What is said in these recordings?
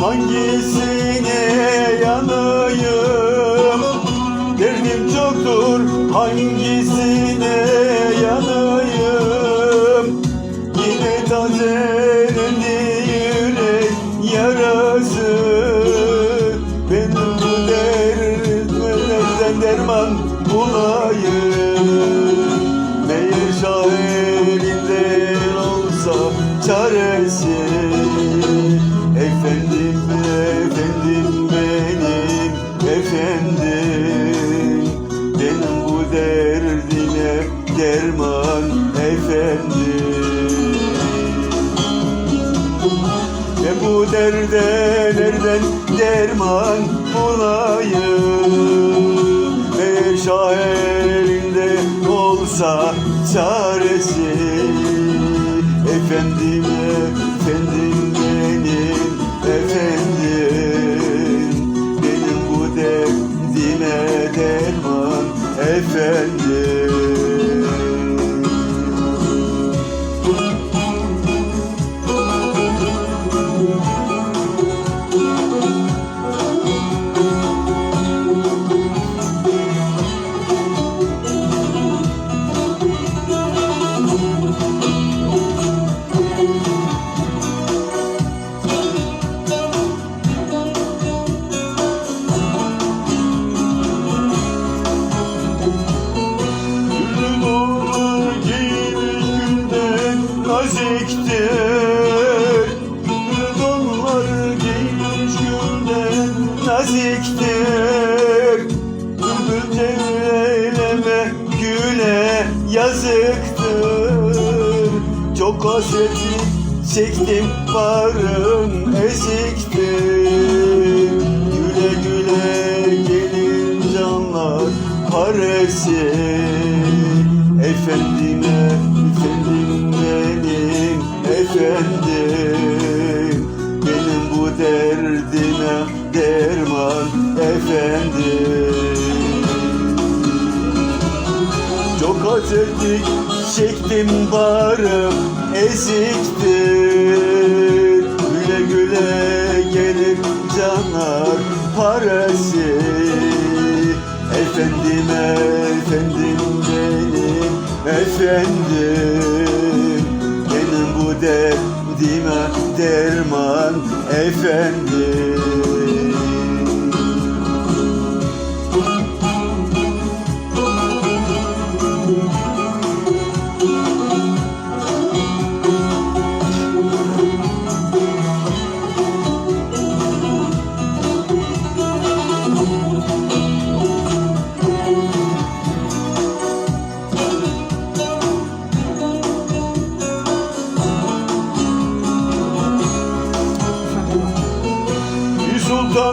Hangisine yanayım? Derdim çoktur hangisine yanayım? Yine tazelendi yürek yarası. Benim bu dertlerden derman bulayım. Meğer şairinde olsa çaresi? Efendim efendim benim efendim bu derde nereden derman bulayım Eğer şairinde olsa çaresi naziktir Bülbül cevreleme güle yazıktır. Çok hasretlik çektim barım eziktir. Güle güle gelin canlar paresi hasretlik çektim barım eziktir. Güle güle gelir canar parası. Efendim efendim benim efendim. Benim bu derdime derman efendim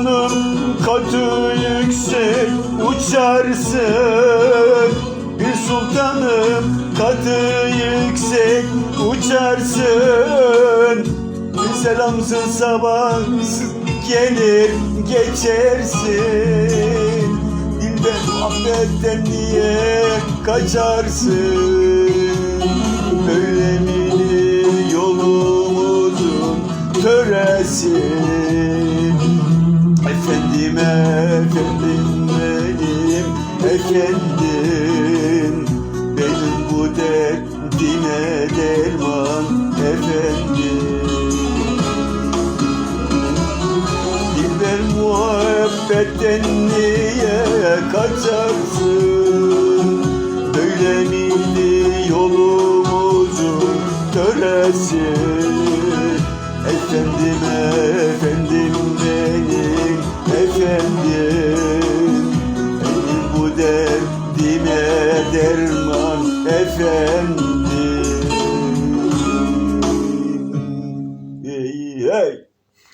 sultanım katı yüksek uçarsın Bir sultanım katı yüksek uçarsın Bir selamsız sabahsız gelir geçersin. Dilden muhabbetten niye kaçarsın. Böyle miydi yolumuzun töresi Efendim efendim benim efendim. Benim bu derdime derman efendim. Dilber muhabbetten niye kaçarsın? Böyle miydi yolumuzun töresi Efendim efendim efendim. Bu derdime derman efendim.